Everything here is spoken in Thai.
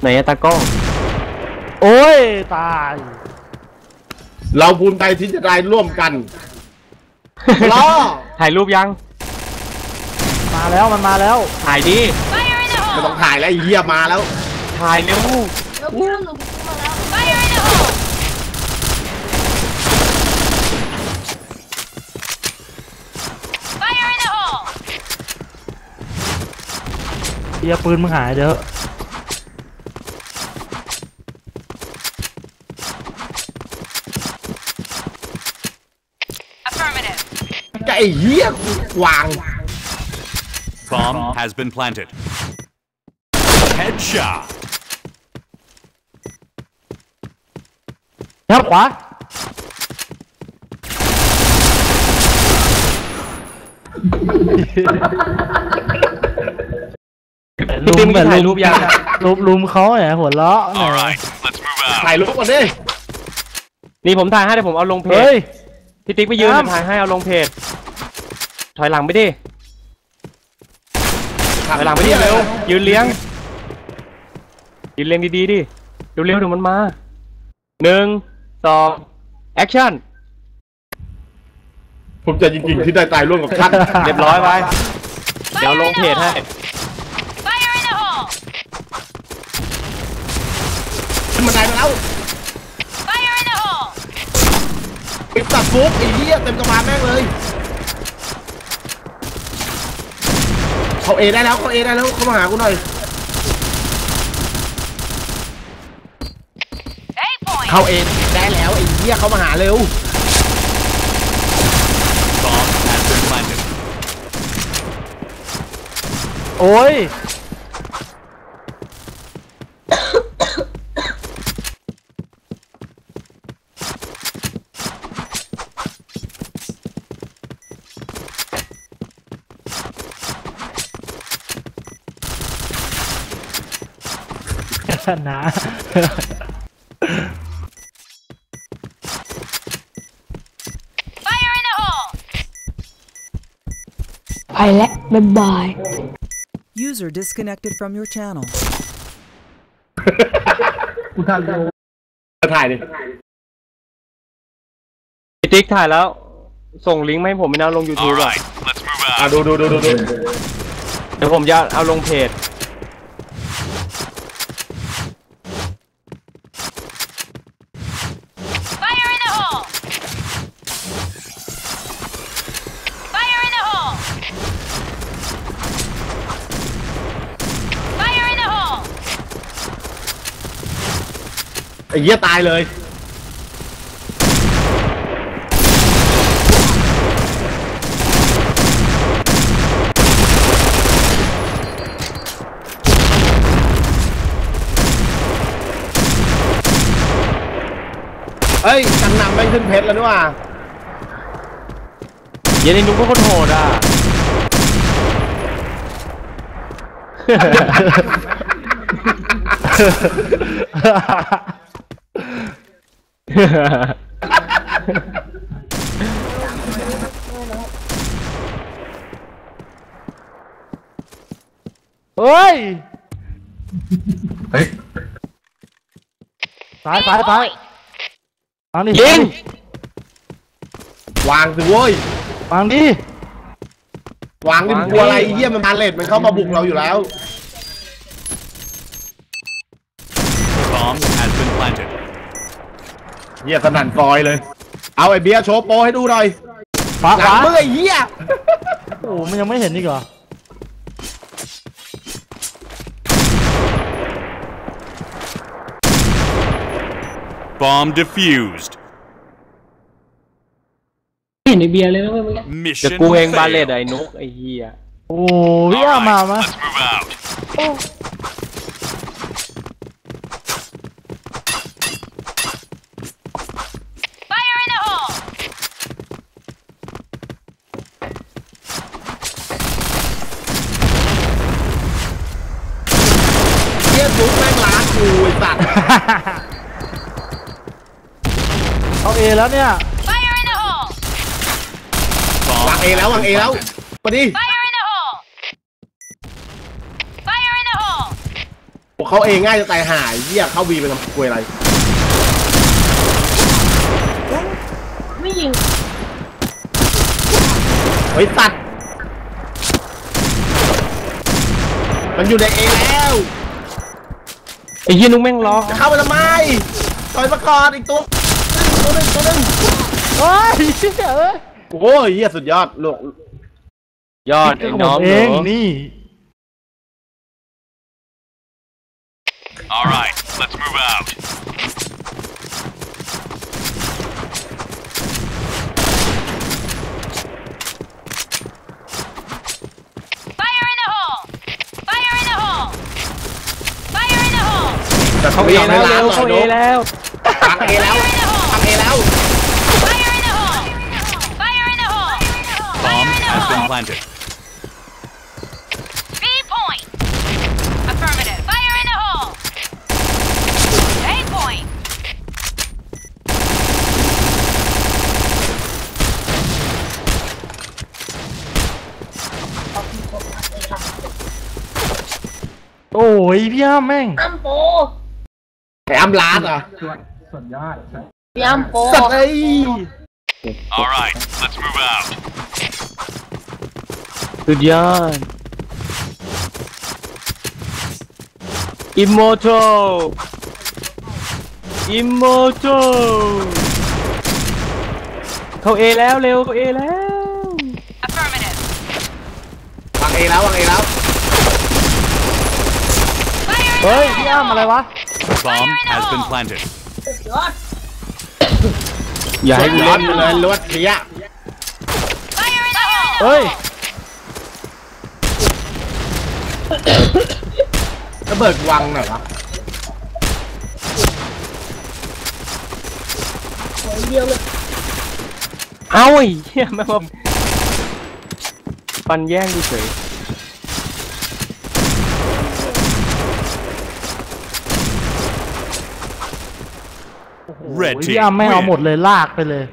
ไหนอะตากล้อง โอ้ย ตาย เราภูมิใจที่จะได้ร่วมกันล้อถ่ายรูปยัง มาแล้วมันมาแล้ว ถ่ายดิ Fire in the ไม่ hole! ต้องถ่ายแล้วไอ้เหี้ยมาแล้ว ถ่ายเร็ว Fire in the hole! ไฟ in the hole! เฮียปืนมึงหายเดี๋ยว Affirmative. ก็ไอ้เหี้ยวาง Bomb has been planted. Headshot. ครับขวาพี่ติ๊มถ่ายรูปยังลุมลุมเขาเนี่ยหัวเราะ All right, let's move out. ถ่ายรูปก่อนดินี่ผมถ่ายให้เดี๋ยวผมเอาลงเพเฮ้จยพี่ติ๊กไปยืนครับถ่ายให้เอาลงเพจ ถอยหลังไปดิถอยหลังไปดิเร็วยืนเลี้ยงยืนเลี้ยงดีๆดิเร็วๆเดี๋ยวมันมาหนึ่งสองแอคชั่นผมจะจริงๆที่ได้ตายร่วมกับท่านเรียบร้อยไปเดี๋ยวลงเพจให้ Fire in the hole! ขึ้นบันไดมาแล้ว Fire in the hole! ปิดตัดฟุกไอ้เหี้ยเต็มกระบาลแม่งเลย เขาเอได้แล้วเขาเอได้แล้วเขามาหากูหน่อย Eight point! เขาเอได้แล้วไอ้เหี้ยเขามาหาเร็ว Bomb has been planted. โอ้ย นะ Fire in the hole! ไปแล้วบ๊ายบาย User disconnected from your channel. ถ่ายดิพี่ติ๊กถ่ายแล้ว ส่งลิงก์มาให้ผมไม่นะลง All YouTube อะ right, let's move อะ out. ดูดูดูดูดูเดี๋ยวผมจะเอาลงเพจ Fire in the hole! Fire in the hole! Fire in the hole! ไอ้เหี้ยตายเลยเอ้ยจังนำไม่ขึ้นเพชรแล้วนี่หว่าเย็นไอ้นุ๊กก็โคตรโหดอะ เฮ้ย เฮ้ยซ้ายซ้ายซ้ายวางดิยิง วางสิเว้ย วางดิ วางดิมึงกลัวอะไรไอ้เหี้ยมันมาเลทมันเข้ามาบุกเราอยู่แล้ว Bomb has been planted. เหี้ยสนั่นฟอยเลย เอาไอ้เบียร์โชว์โปรให้ดูหน่อยขวาหขลังวามึงไอ้เหี้ยโอ้มันยังไม่เห็นอีกเหรอ Bomb defused. เดี๋ยว Mission กูเองบาเลต failed. ไอ้นุ๊กไอ้เหี้ยโอ้พี่ All อามา right, มา let's move out. Fire in the hole! ลุกแม่งล้างกูไอ้สัตว์เอาเอแล้วเนี่ย Fire in the hole! วางเอแล้ววางเอแล้วมาดิ Fire in the hole! Fire in the hole! เขาเองง่ายจะตายหายเหี้ยเข้าวีไปทำกลวยอะไร ไม่ยิงเฮ้ยสัตว์มันอยู่ในเอแล้ว ไอ้เหี้ยนุ๊กแม่งล็อกจะเข้าไปทำไมต่อยมาก่อนอีกตัวตัวหนึงตัวหนึงโอ้ยเหี้ยเอ้ยโอ้ยเหี้ยสุดยอดลูกยอดไอ้น้องเอหนูงนี่ All right, let's move out. Fire in the hole! Fire in the hole! Fire in the hole! แต่ เขาเข้าไม่เอยอมให้แล้วล้างเร็วหน่อเข้ายเอนุ๊กแล้วตักเอแล้วตักเอแล้ว Fire in the hole! Fire in the hole! Bomb Fire in the has been hole! planted. B point! Affirmative. Fire in the hole! A point! โอ้ยพี่อ้ำแม่งอ้ำโป ไอ้อ้ำล้านอะพี่อ้ำโปสัตว์ไอ้ย All right, let's move out. สุดยอดอิมโมโตอิมโมโตเข้าเอแล้วเร็วเข้าเอแล้ว Affirmative. วางเอแล้ววางเอแล้ว Fire in เฮ้ย the พี่ hole! อ้ำอะไรวะ Bomb has been planted. ยอดอย่าให้กูร้อเล่นนไปเลยลวดเสีย Fire in the hole! เฮ้ยระเบิดวังหน่อยวะหัวเดียวเลยเอ้าไอ้เหี้ยแม่งมาปันแย่งกูเฉย Red พี่ team อ้ำไม่งเอา win. หมดเลยลากไปเลย